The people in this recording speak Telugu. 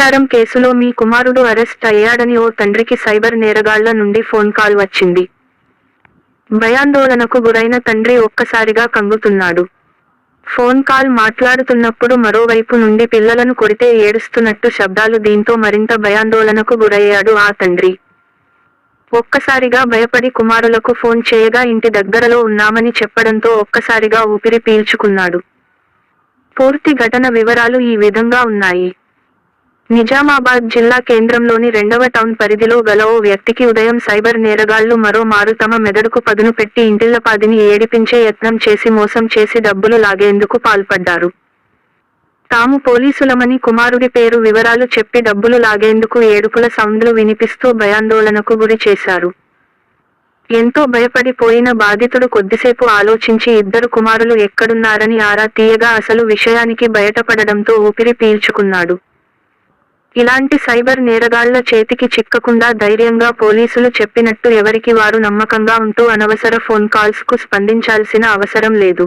బలాత్కారం కేసులో మీ కుమారుడు అరెస్ట్ అయ్యాడని ఓ తండ్రికి సైబర్ నేరగాళ్ళ నుండి ఫోన్ కాల్ వచ్చింది. భయాందోళనకు గురైన తండ్రి ఒక్కసారిగా కంగుతున్నాడు. ఫోన్ కాల్ మాట్లాడుతున్నప్పుడు మరోవైపు నుండి పిల్లలను కొడితే ఏడుస్తున్నట్టు శబ్దాలు దీంతో మరింత భయాందోళనకు గురయ్యాడు ఆ తండ్రి. ఒక్కసారిగా భయపడి కుమారులకు ఫోన్ చేయగా ఇంటి దగ్గరలో ఉన్నామని చెప్పడంతో ఒక్కసారిగా ఊపిరి పీల్చుకున్నాడు. పూర్తి ఘటన వివరాలు ఈ విధంగా ఉన్నాయి. నిజామాబాద్ జిల్లా కేంద్రంలోని రెండవ టౌన్ పరిధిలో గల ఓ వ్యక్తికి ఉదయం సైబర్ నేరగాళ్ళు మరో మారు తమ మెదడుకు పదును పెట్టి ఇంటిల్లపాదిని ఏడిపించే యత్నం చేసి మోసం చేసి డబ్బులు లాగేందుకు పాల్పడ్డారు. తాము పోలీసులమని కుమారుడి పేరు వివరాలు చెప్పి డబ్బులు లాగేందుకు ఏడుపుల సౌండ్లు వినిపిస్తూ భయాందోళనకు గురి చేశారు. ఎంతో భయపడిపోయిన బాధితుడు కొద్దిసేపు ఆలోచించి ఇద్దరు కుమారులు ఎక్కడున్నారని ఆరా తీయగా అసలు విషయానికి బయటపడడంతో ఊపిరి పీల్చుకున్నాడు. ఇలాంటి సైబర్ నేరగాళ్ళ చేతికి చిక్కకుండా ధైర్యంగా పోలీసులు చెప్పినట్టు ఎవరికి వారు నమ్మకంగా ఉంటూ అనవసర ఫోన్ కాల్స్కు స్పందించాల్సిన అవసరం లేదు.